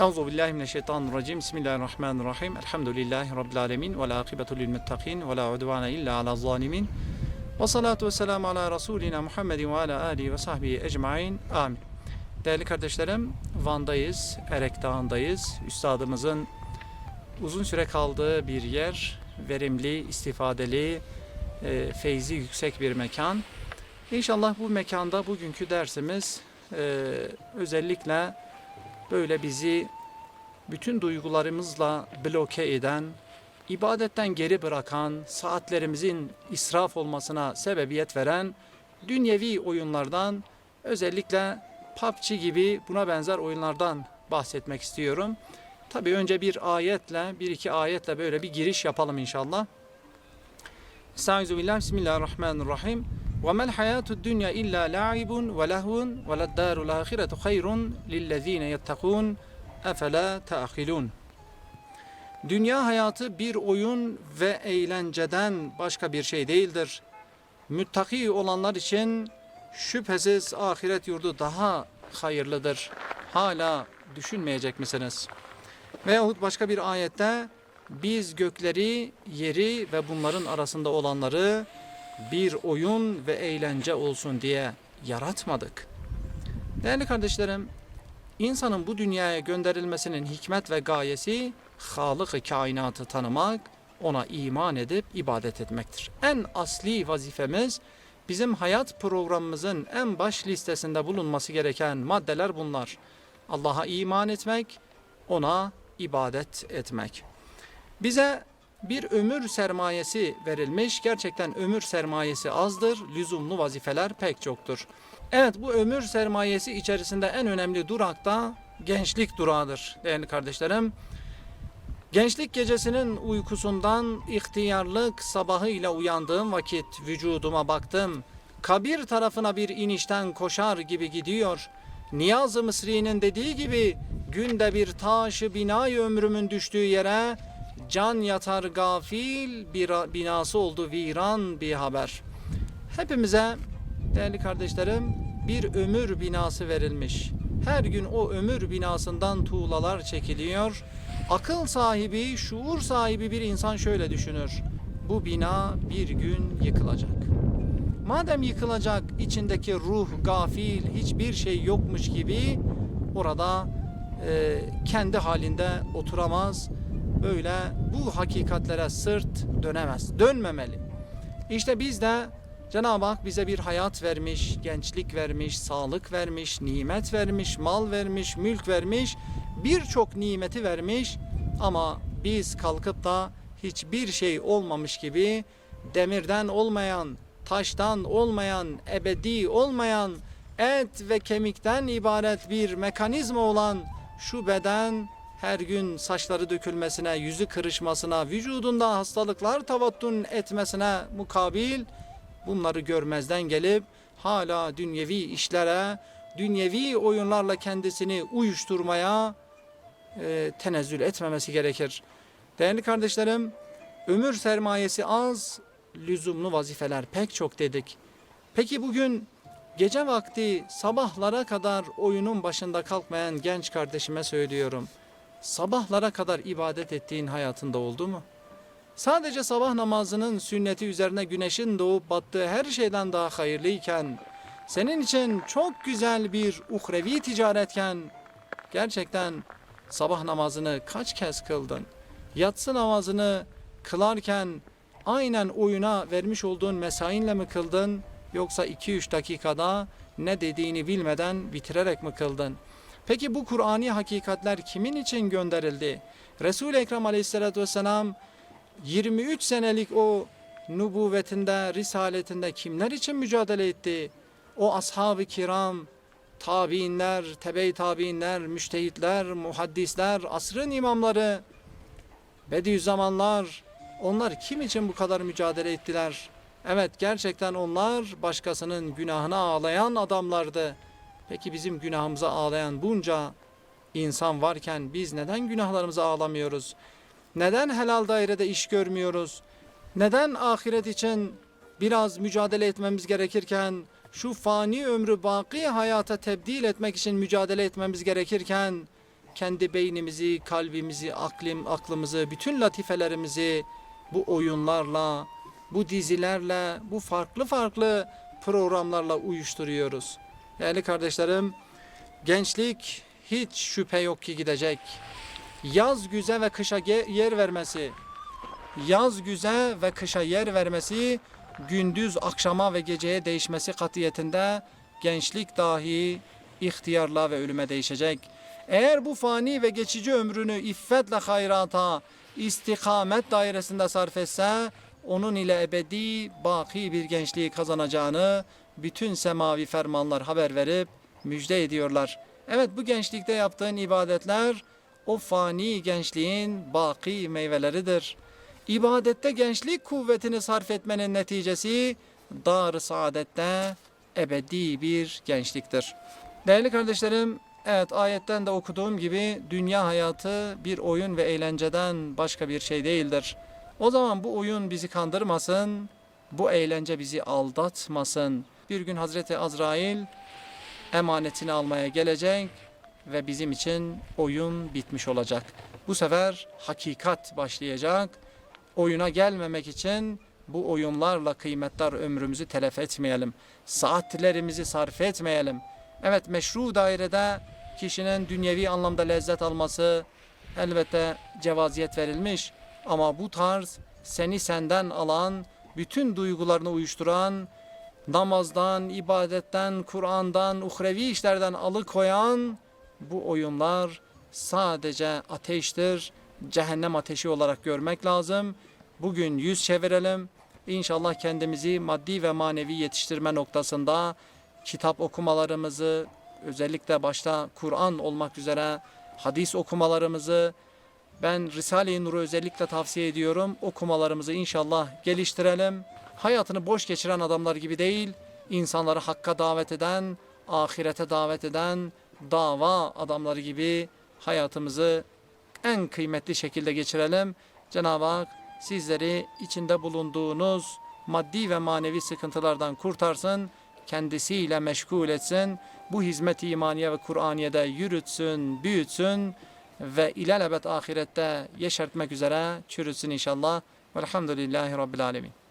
Euzu billahi mineşşeytanirracim. Bismillahirrahmanirrahim. Elhamdülillahi rabbil alamin ve akibetu lil muttaqin ve la udvane illa ala zalimin. Ve salatu vesselam ala rasulina Muhammedin ve ala alihi ve sahbihi ecmaîn. Amin. Değerli kardeşlerim, Van'dayız, Erek Dağı'ndayız. Üstadımızın uzun süre kaldığı bir yer, verimli, istifadeli, e, feyzi yüksek bir mekan. İnşallah bu mekanda bugünkü dersimiz e, özellikle böyle bizi bütün duygularımızla bloke eden, ibadetten geri bırakan, saatlerimizin israf olmasına sebebiyet veren dünyevi oyunlardan, özellikle PUBG gibi buna benzer oyunlardan bahsetmek istiyorum. Tabi önce bir ayetle, bir iki ayetle böyle bir giriş yapalım inşallah. Estaizu billah, bismillahirrahmanirrahim. وَمَا الْحَيَاةُ الدُّنْيَا إِلَّا لَعِبٌ وَلَهْوٌ وَلَلدَّارُ الْآخِرَةُ خَيْرٌ لِلَّذ۪ينَ يَتَّقُونَ اَفَلَا تَعْقِلُونَ Dünya hayatı bir oyun ve eğlenceden başka bir şey değildir. Müttaki olanlar için şüphesiz ahiret yurdu daha hayırlıdır. Hala düşünmeyecek misiniz? Veyahut başka bir ayette biz gökleri, yeri ve bunların arasında olanları bir oyun ve eğlence olsun diye yaratmadık. Değerli kardeşlerim, insanın bu dünyaya gönderilmesinin hikmet ve gayesi Halık-ı kainatı tanımak, ona iman edip ibadet etmektir. En asli vazifemiz bizim hayat programımızın en baş listesinde bulunması gereken maddeler bunlar. Allah'a iman etmek, ona ibadet etmek. Bize bir ömür sermayesi verilmiş. Gerçekten ömür sermayesi azdır. Lüzumlu vazifeler pek çoktur. Evet bu ömür sermayesi içerisinde en önemli durak da gençlik durağıdır değerli kardeşlerim. Gençlik gecesinin uykusundan ihtiyarlık sabahıyla uyandığım vakit vücuduma baktım. Kabir tarafına bir inişten koşar gibi gidiyor. Niyaz-ı Mısri'nin dediği gibi günde bir taşı binayı ömrümün düştüğü yere can yatar gafil bir binası oldu viran bir haber. Hepimize değerli kardeşlerim bir ömür binası verilmiş. Her gün o ömür binasından tuğlalar çekiliyor. Akıl sahibi, şuur sahibi bir insan şöyle düşünür. Bu bina bir gün yıkılacak. Madem yıkılacak, içindeki ruh gafil, hiçbir şey yokmuş gibi orada e, kendi halinde oturamaz. Böyle bu hakikatlere sırt dönemez, dönmemeli. İşte biz de Cenab-ı Hak bize bir hayat vermiş, gençlik vermiş, sağlık vermiş, nimet vermiş, mal vermiş, mülk vermiş, birçok nimeti vermiş ama biz kalkıp da hiçbir şey olmamış gibi demirden olmayan, taştan olmayan, ebedi olmayan, et ve kemikten ibaret bir mekanizma olan şu beden her gün saçları dökülmesine, yüzü kırışmasına, vücudunda hastalıklar tavattun etmesine mukabil bunları görmezden gelip hala dünyevi işlere, dünyevi oyunlarla kendisini uyuşturmaya e, tenezzül etmemesi gerekir. Değerli kardeşlerim, ömür sermayesi az, lüzumlu vazifeler pek çok dedik. Peki bugün gece vakti sabahlara kadar oyunun başında kalkmayan genç kardeşime söylüyorum. Sabahlara kadar ibadet ettiğin hayatında oldu mu? Sadece sabah namazının sünneti üzerine güneşin doğup battığı her şeyden daha hayırlıyken, senin için çok güzel bir uhrevi ticaretken, gerçekten sabah namazını kaç kez kıldın? Yatsı namazını kılarken aynen oyuna vermiş olduğun mesainle mi kıldın? Yoksa 2-3 dakikada ne dediğini bilmeden bitirerek mi kıldın? Peki bu Kur'ani hakikatler kimin için gönderildi? Resul-i Ekrem aleyhissalatü vesselam 23 senelik o nübüvvetinde, risaletinde kimler için mücadele etti? O ashab-ı kiram, tabiinler, tebe-i tabiinler, müştehitler, muhaddisler, asrın imamları, Bediüzzamanlar, onlar kim için bu kadar mücadele ettiler? Evet gerçekten onlar başkasının günahına ağlayan adamlardı. Peki bizim günahımıza ağlayan bunca insan varken biz neden günahlarımıza ağlamıyoruz? Neden helal dairede iş görmüyoruz? Neden ahiret için biraz mücadele etmemiz gerekirken şu fani ömrü baki hayata tebdil etmek için mücadele etmemiz gerekirken kendi beynimizi, kalbimizi, aklim, aklımızı, bütün latifelerimizi bu oyunlarla, bu dizilerle, bu farklı farklı programlarla uyuşturuyoruz. Değerli kardeşlerim, gençlik hiç şüphe yok ki gidecek. Yaz güze ve kışa yer vermesi, yaz güze ve kışa yer vermesi, gündüz akşama ve geceye değişmesi katiyetinde gençlik dahi ihtiyarla ve ölüme değişecek. Eğer bu fani ve geçici ömrünü iffetle hayrata, istikamet dairesinde sarf etse, onun ile ebedi, baki bir gençliği kazanacağını bütün semavi fermanlar haber verip müjde ediyorlar. Evet bu gençlikte yaptığın ibadetler o fani gençliğin baki meyveleridir. İbadette gençlik kuvvetini sarf etmenin neticesi dar-ı saadette ebedi bir gençliktir. Değerli kardeşlerim, evet ayetten de okuduğum gibi dünya hayatı bir oyun ve eğlenceden başka bir şey değildir. O zaman bu oyun bizi kandırmasın, bu eğlence bizi aldatmasın. Bir gün Hazreti Azrail emanetini almaya gelecek ve bizim için oyun bitmiş olacak. Bu sefer hakikat başlayacak. Oyuna gelmemek için bu oyunlarla kıymetler ömrümüzü telef etmeyelim. Saatlerimizi sarf etmeyelim. Evet meşru dairede kişinin dünyevi anlamda lezzet alması elbette cevaziyet verilmiş. Ama bu tarz seni senden alan, bütün duygularını uyuşturan, namazdan, ibadetten, Kur'an'dan, uhrevi işlerden alıkoyan bu oyunlar sadece ateştir. Cehennem ateşi olarak görmek lazım. Bugün yüz çevirelim. İnşallah kendimizi maddi ve manevi yetiştirme noktasında kitap okumalarımızı, özellikle başta Kur'an olmak üzere hadis okumalarımızı, ben Risale-i Nur'u özellikle tavsiye ediyorum. Okumalarımızı inşallah geliştirelim. Hayatını boş geçiren adamlar gibi değil, insanları hakka davet eden, ahirete davet eden dava adamları gibi hayatımızı en kıymetli şekilde geçirelim. Cenab-ı Hak sizleri içinde bulunduğunuz maddi ve manevi sıkıntılardan kurtarsın, kendisiyle meşgul etsin, bu hizmet-i imaniye ve Kur'aniye'de yürütsün, büyütsün ve ilelebet ahirette yeşertmek üzere çürütsün inşallah. Velhamdülillahi Rabbil Alemin.